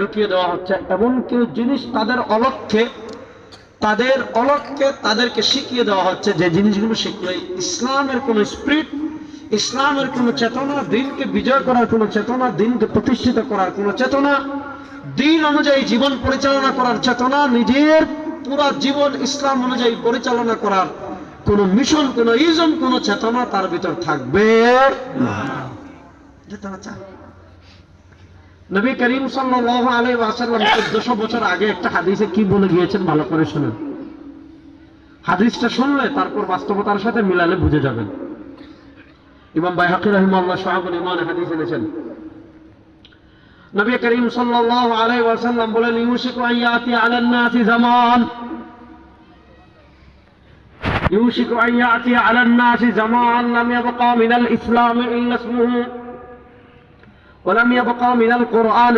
ঢুকিয়ে দেওয়া হচ্ছে। এমন কেউ জিনিস তাদের অলক্ষ্যে তাদের অলক্ষ্যে তাদেরকে শিখিয়ে দেওয়া হচ্ছে যে জিনিসগুলো শিখলে ইসলামের কোন স্পিরিট ইসলামের কোন চেতনা, দিনকে বিজয় করার কোন চেতনা, দিনকে প্রতিষ্ঠিত করার কোন চেতনা, দিন অনুযায়ী জীবন পরিচালনা করার চেতনা, নিজের পুরা জীবন ইসলাম অনুযায়ী পরিচালনা করার কোন মিশন কোন ইজম কোন চেতনা তার ভিতর থাকবে না। নবী করিম সাল্লাহ চোদ্দশো বছর আগে একটা হাদিসে কি বলে গিয়েছেন ভালো করে শুনেন। হাদিসটা শুনলে তারপর বাস্তবতার সাথে মিলালে বুঝে যাবেন। ইমাম বাইহাকি রহিমাল্লাহ সাহাবুল ইমান হাদিস এনেছেন। নবী করিম সাল্লাল্লাহু আলাইহি ওয়াসাল্লাম বলেন, ইউশিকু আইয়াতি আলান নাসি জামান। ইউশিকু আইয়াতি আলান নাসি জামান, লাম ইয়াবকা মিনাল ইসলাম ইল্লা ইসমুহু। ولم يبقى من القرآن